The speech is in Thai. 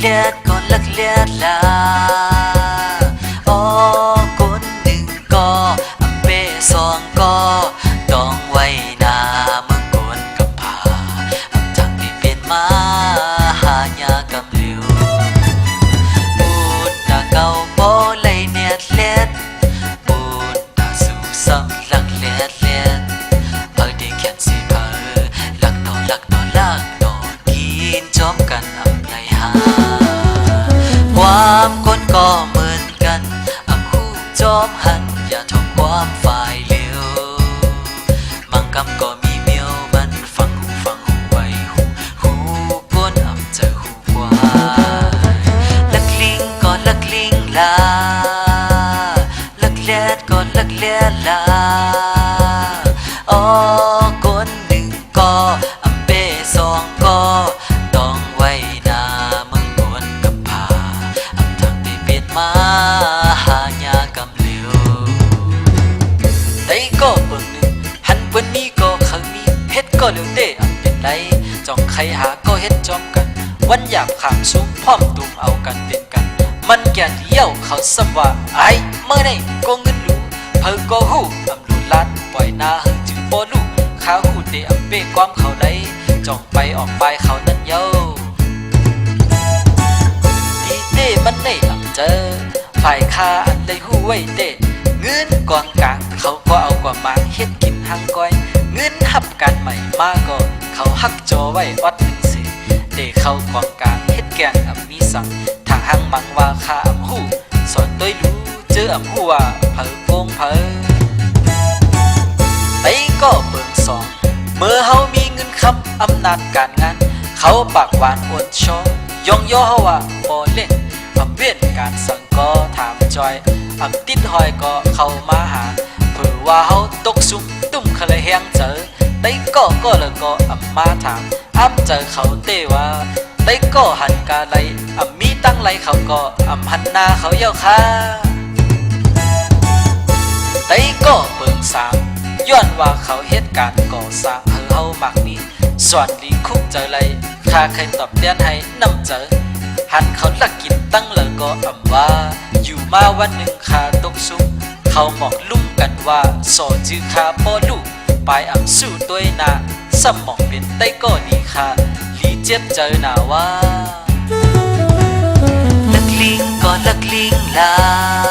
con la. อมหัน อย่าทำความฝ่ายเร็วมังกำก็มีเมียวมันฟังหูฟังหูไว้หูหูก้นอำเจอหูกวายลักลิงก็ลักลิงลาลักแลดก็ลักแลดลาอ๋อคนหนึ่งก็อำเปสองก็ต้องไว้นาเมืองกวนกับผาอำทางที่เปลี่ยนมา หันนี้ก็เขามีเฮ็ดก็เหลือเด้อันเป็นไรจ้องใครหาก็เฮ็ดจอมกัน วันหยาบขามสูงพร้อมตุมเอากันเป็นกัน มันแก่เดียวเขาสำว่าไอ้เมื่อไหก็เงินรู้เพิ่งก็ฮู้อำรูลาดปล่อยหน้าหึงจึงบ่รู้ขาฮู้เตอำเป้ความเขาได้จ้องไปออกไปเขานั้นเย้าดีเต้มันได้อังเจอฝ่ายค้าอันได้หู้ไว้เต้เงินกองกลางเขาก็เอา หักจอไว้อดหนึ่งสิเต้เข้ากองกลางเฮ็ดแกงอำมีสังทางหังมังว่าข้าอำหู้สอนด้วยรู้เจออำหู้ว่าเผอโกงเผอไปก็เบิ่งสองเมื่อเฮามีเงินคำอำนาจการงาน เขาปากหวานอวนชองยองย่อเฮาว่าบ่เล่นอำเวียนการสังก็ถามจอยอำติดหอยก็เข้ามาหาเผื่อว่าเฮาตกสุมตุ้มคะลยแฮงเจอ ได้ก็ก็เลยก็อำมมาถามอำเจอเขาเต้ว่าได้ก็หันกาไลอำมีตั้งไหลเขาก็อำหันหน้าเขาเย้าค่ะไต้ก็เบิ่งสามย้อนว่าเขาเหตุการณ์ก่อสร้างเฮามักมีส่วนดีคุกเจอไรข้าเคยตอบแทนให้นำเจอหันเขาลักกินตั้งเลยก็อำว่า อยู่มาวันหนึ่งข้าตกสุขเขาหมอกลุ่มกันว่าโซจือข้าป้อลู ปลายอำสู้ด้วยหนาสมองเป็นไต้ก็ดีค่ะลีเจ็บเจอหนาว่าลักลิงก็ลักลิงลาลักแลดก็ลักแลดลา